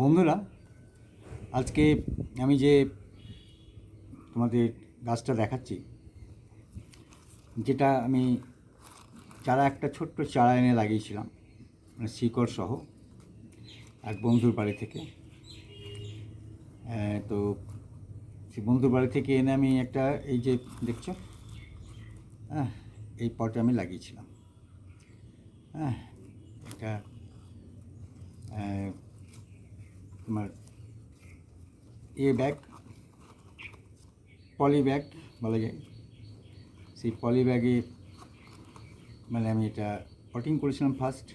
বন্ধুরা, আজকে আমি যে তোমাদের গাছটা দেখাচ্ছি, যেটা আমি চারা একটা ছোট্ট চারা এনে লাগিয়েছিলাম মানে শিকড় সহ, এক বন্ধুর বাড়ি থেকে। তো সেই বন্ধুর বাড়ি থেকে এনে আমি একটা, এই যে দেখছ হ্যাঁ এই পটে আমি লাগিয়েছিলাম। হ্যাঁ এটা তোমার এ ব্যাগ, পলি ব্যাগ বলা যায়। সেই পলি ব্যাগে মানে আমি এটা পটিং করেছিলাম ফার্স্ট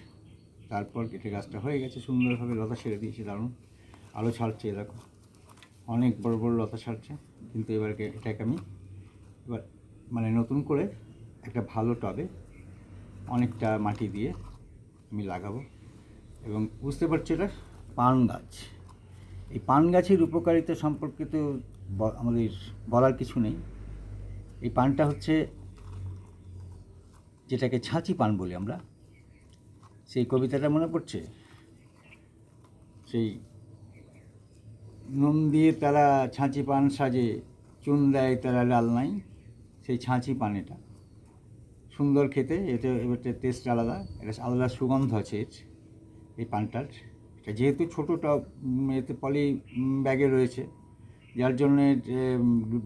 তারপর কেটে গাছটা হয়ে গেছে, সুন্দরভাবে লতা ছেড়ে দিয়েছে, দারুণ। আলো ছাড়ছে এরকম অনেক বড় বড় লতা ছাড়ছে, কিন্তু এবারকে এটাকে আমি এবার মানে নতুন করে একটা ভালো টবে অনেকটা মাটি দিয়ে আমি লাগাবো। এবং বুঝতে পারছি এটা পান গাছ। এই পান গাছের উপকারিতা সম্পর্কে তো আমাদের বলার কিছু নেই। এই পানটা হচ্ছে যেটাকে ছাঁচি পান বলি আমরা। সেই কবিতাটা মনে পড়ছে? সেই নুন দিয়ে তারা ছাঁচি পান সাজে, চুন দেয় তারা লাল নাই। সেই ছাঁচি পান এটা। সুন্দর খেতে, এতে এবারটা টেস্ট আলাদা, এটা আলাদা সুগন্ধ আছে এই পানটার। এটা যেহেতু ছোটোটা এতে পলি ব্যাগে রয়েছে। যার জন্য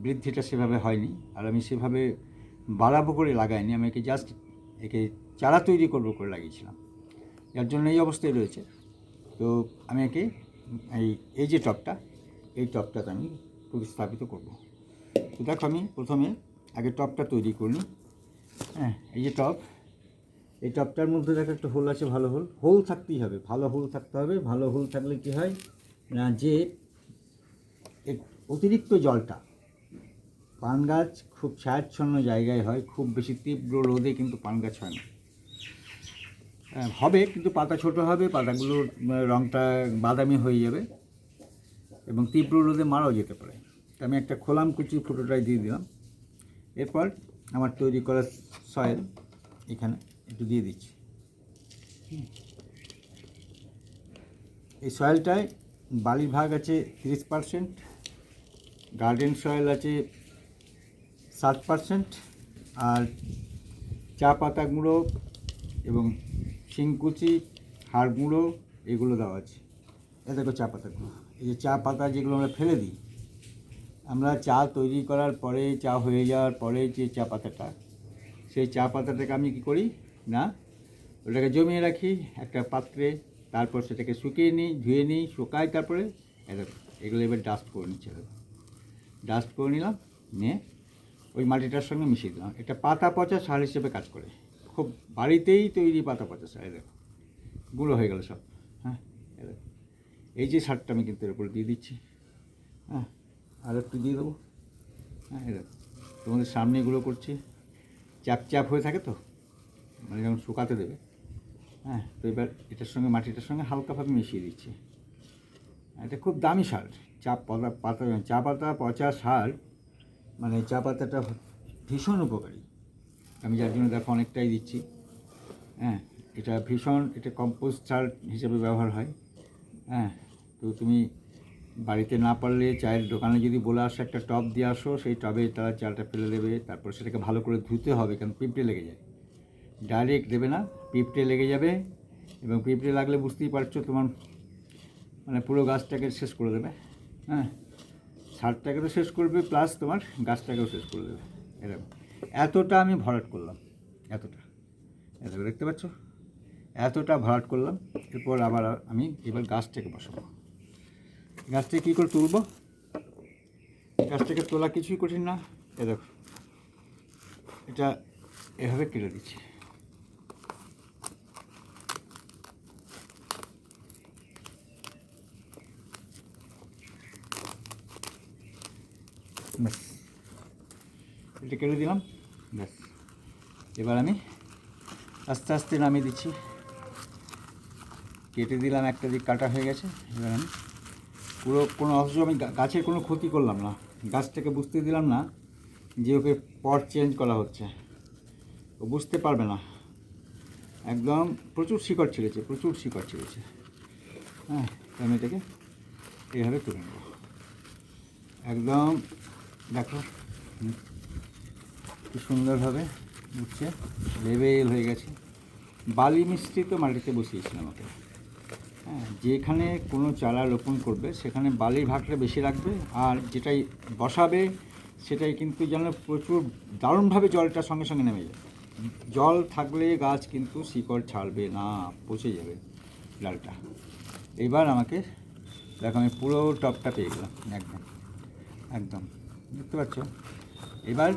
বৃদ্ধিটা সেভাবে হয়নি। আর আমি সেভাবে বাড়াবো করে লাগাইনি। আমি একে জাস্ট একে চারা তৈরি করব করে লাগিয়েছিলাম। যার জন্য এই অবস্থায় রয়েছে। তো আমি একে, এই এই যে টপটা, এই টপটাতে আমি প্রতিস্থাপিত করব। তো দেখো আমি প্রথমে আগে টপটা তৈরি করি। হ্যাঁ এই যে টপ এই টপটার মধ্যে দেখো একটা হোল আছে ভালো হোল হোল থাকতেই হবে ভালো হোল থাকতে হবে। ভালো হোল থাকলে কি হয়? না যে অতিরিক্ত জলটা পান গাছ খুব ছায়াচ্ছন্ন জায়গায় হয় খুব বেশি তীব্র রোদে কিন্তু পান গাছ হয় না। হ্যাঁ, হবে কিন্তু পাতা ছোট হবে পাতাগুলোর রঙটা বাদামি হয়ে যাবে এবং তীব্র রোদে মারাও যেতে পারে। আমি একটা খোলাম কুচি ফুটোটাই দিয়ে দিলাম। এরপর আমার তৈরি করা সয়েল এখানে। একটু দিয়ে দিচ্ছি। এই সয়েলটায় বালির ভাগ আছে তিরিশ পার্সেন্ট গার্ডেন সয়েল আছে সাত পার্সেন্ট আর চা পাতা গুঁড়ো এবং শিংকুচি, হাড় গুঁড়ো এগুলো দেওয়া আছে। এ দেখো চা পাতা গুঁড়ো। এই যে চা পাতা যেগুলো আমরা ফেলে দিই, আমরা চা তৈরি করার পরে, চা হয়ে যাওয়ার পরে যে চা পাতাটা, সেই চা পাতাটাকে আমি কী করি না? ওটাকে জমিয়ে রাখি, একটা পাত্রে, তারপর সেটাকে শুকিয়ে নিই, ধুয়ে নিই, শুকাই, তারপরে এগুলো এবার ডাস্ট করে নিচ্ছে ডাস্ট করে নিলাম, নিয়ে ওই মাটিটার সঙ্গে মিশিয়ে দিলাম। এটা পাতা পচা সার হিসেবে কাজ করে। খুব বাড়িতেই তৈরি পাতা পচা সার, এই দেখো। গুঁড়ো হয়ে গেল সব হ্যাঁ? এই যে সারটা আমি কিন্তু এর উপরে দিয়ে দিচ্ছি হ্যাঁ? আর একটু দিয়ে দেবো হ্যাঁ? দেখো। তোমাদের সামনে এগুলো করছি। চাপ চাপ হয়ে থাকে তো? মানে যখন শুকাতে দেবে। হ্যাঁ তো এবার এটার সঙ্গে মাটিটার সঙ্গে হালকাভাবে মিশিয়ে দিচ্ছি। এটা খুব দামি সার, চা পাতা পাতা, চা পাতা, পচা সার মানে চা পাতাটা ভীষণ উপকারী। আমি যার জন্য দেখো অনেকটাই দিচ্ছি। হ্যাঁ এটা ভীষণ, এটা কম্পোস্ট সার হিসেবে ব্যবহার হয়। হ্যাঁ তো তুমি বাড়িতে না পারলে চায়ের দোকানে যদি বলে আসো, একটা টব দিয়ে আসো, সেই টবে তারা চালটা ফেলে দেবে, তারপর সেটাকে ভালো করে ধুতে হবে, কারণ পিঁপড়ে লেগে যায়। ডাইরেক্ট দেবে না, পিঁপড়ে লেগে যাবে এবং পিঁপড়ে লাগলে বুঝতেই পারছ তোমার মানে পুরো গাছটাকে শেষ করে দেবে হ্যাঁ? সারটাকে তো শেষ করবে প্লাস তোমার গাছটাকেও শেষ করে দেবে, এরকম। এতটা আমি ভরাট করলাম, এতটা। এত দেখতে পাচ্ছ? এতটা ভরাট করলাম, এরপর আবার আমি এবার গাছটাকে বসাবো। গাছটাকে কী করে তুলবো? গাছটাকে তোলা কিছুই কঠিন না, এ দেখো। এটা এভাবে কেটে দিচ্ছি। ব্যাস। এটা কেটে দিলাম। ব্যাস। এবার আমি আস্তে আস্তে নামিয়ে দিচ্ছি। কেটে দিলাম, একটা দিক কাটা হয়ে গেছে। এবার আমি পুরো কোনো অথচ আমি গাছের কোনো ক্ষতি করলাম না। গাছটাকে বুঝতে দিলাম না যে ওকে পট চেঞ্জ করা হচ্ছে। ও বুঝতে পারবে না। একদম প্রচুর শিকড় ছিঁড়েছে, প্রচুর শিকড় ছিঁড়েছে। হ্যাঁ আমি এটাকে এইভাবে তুলে নেব। একদম দেখো। কি সুন্দরভাবে উঠছে লেবেল হয়ে গেছে। বালি মিশ্রিত মাটিতে বসিয়েছিলাম ওকে হ্যাঁ যেখানে কোনো চারা রোপণ করবে, সেখানে বালির ভাগটা বেশি রাখবে আর যেটাই বসাবে, সেটাই কিন্তু যেন প্রচুর দারুণভাবে জলটা সঙ্গে সঙ্গে নেমে যায়। জল থাকলে গাছ কিন্তু শিকড় ছাড়বে না, পচে যাবে ডালটা এবার আমাকে, দেখো আমি পুরো টপটা পেয়ে গেলাম, একদম। একদম। দেখতে পাচ্ছ এবার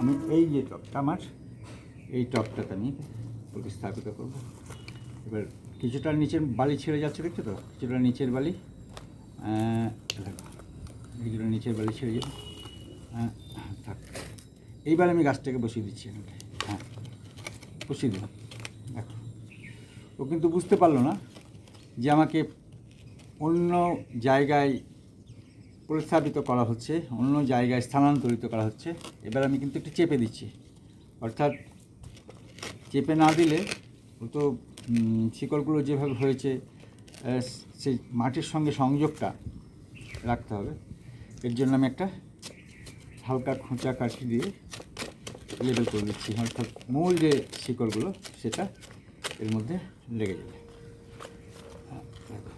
আমি এই যে টপটা আমার, এই টপটাতে আমি প্রতিস্থাপিত করব। এবার কিছুটা নিচের বালি ছেড়ে যাচ্ছে, দেখছ তো? কিছুটা নিচের বালি। কিছুটা নিচের বালি ছেড়ে যাবে থাক। এইবার আমি গাছটাকে বসিয়ে দিচ্ছি হ্যাঁ বসিয়ে দিলাম। দেখো। ও কিন্তু বুঝতে পারল না যে আমাকে অন্য জায়গায় প্রস্থাপিত করা হচ্ছে, অন্য জায়গায় স্থানান্তরিত করা হচ্ছে। এবার আমি কিন্তু একটু চেপে দিচ্ছি। অর্থাৎ চেপে না দিলে ও তো শিকড়গুলো যেভাবে হয়েছে সেই মাটির সঙ্গে সংযোগটা রাখতে হবে। এর জন্য আমি একটা হালকা খোঁচা কাঠি দিয়ে লেবেল করে দিচ্ছি। অর্থাৎ মূল যে শিকড়গুলো, সেটা এর মধ্যে লেগে যাবে হ্যাঁ, দেখো।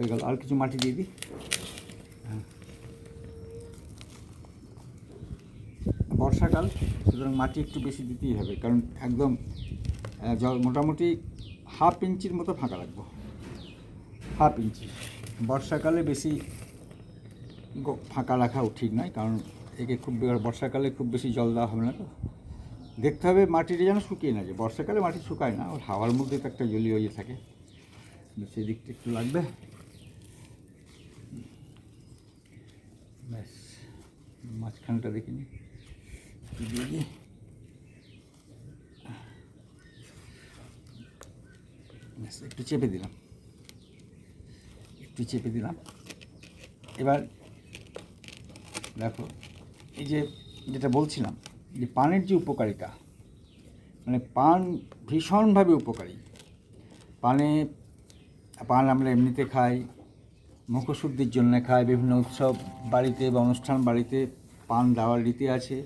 হয়ে গেল, আর কিছু মাটি দিয়ে দিই হ্যাঁ। বর্ষাকাল, সুতরাং মাটি একটু বেশি দিতেই হবে, কারণ একদম জল মোটামুটি হাফ ইঞ্চির মতো ফাঁকা রাখব। Half inch. বর্ষাকালে বেশি ফাঁকা রাখাও ঠিক নয়, কারণ একে খুব বর্ষাকালে খুব বেশি জল দেওয়া হবে না তো। দেখতে হবে মাটিটা যেন শুকিয়ে না যায়। বর্ষাকালে মাটি শুকায় না, ওর হাওয়ার মধ্যে তো একটা জলীয় ইয়ে থাকে। সেদিকটা একটু লাগবে। ব্যাস, মাঝখানটা দেখিনি। দিয়ে একটু চেপে দিলাম। একটু চেপে দিলাম। এবার দেখো, এই যে যেটা বলছিলাম, যে পানের যে উপকারিতা মানে পান ভীষণভাবে উপকারী। পানে, পান আমরা এমনিতে খাই মুখশুদ্ধির জন্য খাই বিভিন্ন উৎসব বাড়িতে বা অনুষ্ঠান বাড়িতে পান, দেওয়ার রীতি আছে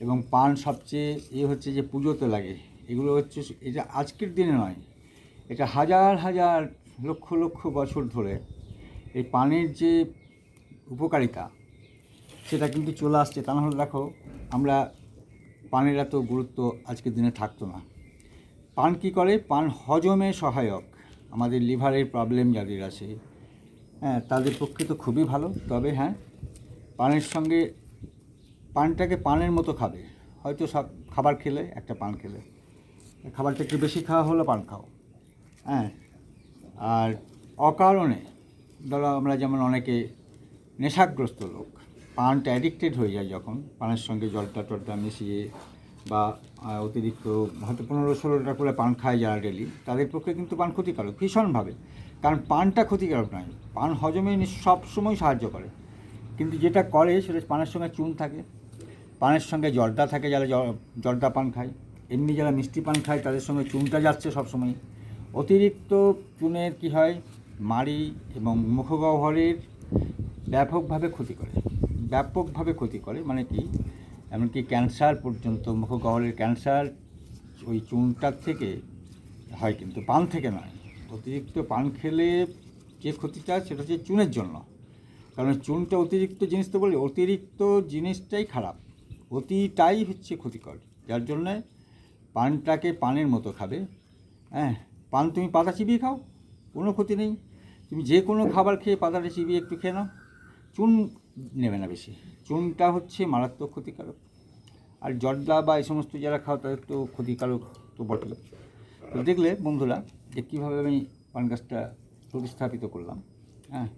এবং পান সবচেয়ে এ হচ্ছে যে পুজোতে লাগে। এগুলো হচ্ছে এটা আজকের দিনে নয়, এটা হাজার হাজার, লক্ষ লক্ষ বছর ধরে এই পানের যে উপকারিতা সেটা কিন্তু চলে আসছে। তা নাহলে দেখো, আমরা পানের এত গুরুত্ব আজকের দিনে থাকতো না। পান কী করে? পান হজমে সহায়ক। আমাদের লিভারের প্রবলেম যাদের আছে হ্যাঁ তাদের পক্ষে তো খুবই ভালো। তবে হ্যাঁ পানের সঙ্গে পানটাকে পানের মতো খাবে। হয়তো সব খাবার খেলে, একটা পান খেলে। খাবারটা একটু বেশি খাওয়া হলো, পান খাও। হ্যাঁ আর অকারণে ধরো আমরা যেমন অনেকে নেশাগ্রস্ত লোক, পানটা অ্যাডিক্টেড হয়ে যায় যখন, পানের সঙ্গে জলটা টলটা মিশিয়ে বা অতিরিক্ত হয়তো পনেরো ষোলোটা করে পান খায় যারা ডেলি তাদের পক্ষে কিন্তু পান ক্ষতিকারক ভীষণভাবে। কারণ পানটা ক্ষতিকারক নয়। পান হজমে সবসময় সাহায্য করে। কিন্তু যেটা করে সেটা পানের সঙ্গে চুন থাকে, পানের সঙ্গে জর্দা থাকে যারা জর্দা পান খায়। এমনি যারা মিষ্টি পান খায় তাদের সঙ্গে চুনটা যাচ্ছে সবসময় অতিরিক্ত চুনের কি হয়? মাড়ি এবং মুখগহ্বরের ব্যাপকভাবে ক্ষতি করে। ব্যাপকভাবে ক্ষতি করে মানে কি? এমনকি ক্যান্সার পর্যন্ত মুখগহ্বরের ক্যান্সার ওই চুনটার থেকে হয় কিন্তু পান থেকে নয়। অতিরিক্ত পান খেলে যে ক্ষতিটা, সেটা হচ্ছে চুনের জন্য। কারণ চুনটা অতিরিক্ত জিনিস তো বলি, অতিরিক্ত জিনিসটাই খারাপ। অতিটাই হচ্ছে ক্ষতিকর। যার জন্যে পানটাকে পানের মতো খাবে। হ্যাঁ পান তুমি পাতা চিবিয়ে খাও, কোনো ক্ষতি নেই। তুমি যে কোনো খাবার খেয়ে পাতাটা চিবিয়ে একটু খেয়ে নাও। চুন নেবে না বেশি। চুনটা হচ্ছে মারাত্মক ক্ষতিকারক। আর জর্দা বা এই সমস্ত যারা খাও, তাদের তো ক্ষতিকারক তো বটেই। তো দেখলে বন্ধুরা যে কীভাবে আমি পান গাছটা প্রতিস্থাপিত করলাম হ্যাঁ?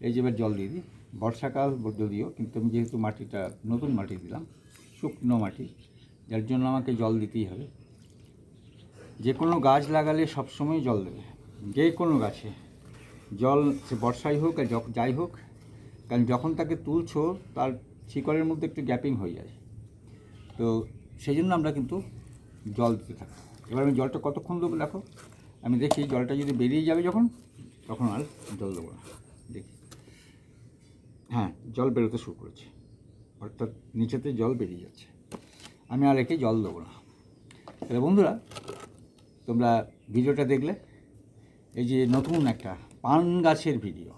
এই যে এবার জল দিয়ে দিই। বর্ষাকাল যদিও, কিন্তু আমি যেহেতু মাটিটা নতুন মাটি দিলাম, শুকনো মাটি, যার জন্য আমাকে জল দিতেই হবে। যে কোনো গাছ লাগালে সবসময় জল দেবে। যে কোনো গাছে। জল সে বর্ষাই হোক আর যাই হোক, কারণ যখন তাকে তুলছ, তার শিকড়ের মধ্যে একটু গ্যাপিং হয়ে যায়। তো সেই জন্য আমরা কিন্তু জল দিতে থাকো এবার আমি জলটা কতক্ষণ দেবো দেখো? আমি দেখি জলটা যদি বেরিয়ে যাবে যখন, তখন আর জল দেবো না। দেখি। হ্যাঁ জল বেরোতে শুরু করেছে। অর্থাৎ নিচেতে জল বেরিয়ে যাচ্ছে। আমি আর একে জল দেবো না। তাহলে বন্ধুরা, তোমরা ভিডিওটা দেখলে, এই যে নতুন একটা পান গাছের ভিডিও।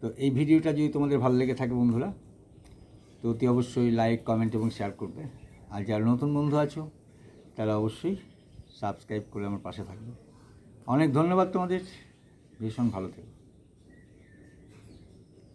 তো এই ভিডিওটা যদি তোমাদের ভালো লেগে থাকে বন্ধুরা, তো অতি অবশ্যই লাইক কমেন্ট এবং শেয়ার করবে। আর যারা নতুন বন্ধু আছো তারা অবশ্যই সাবস্ক্রাইব করে আমার পাশে থাকবে। অনেক ধন্যবাদ তোমাদের। ভীষণ ভালো থেকো।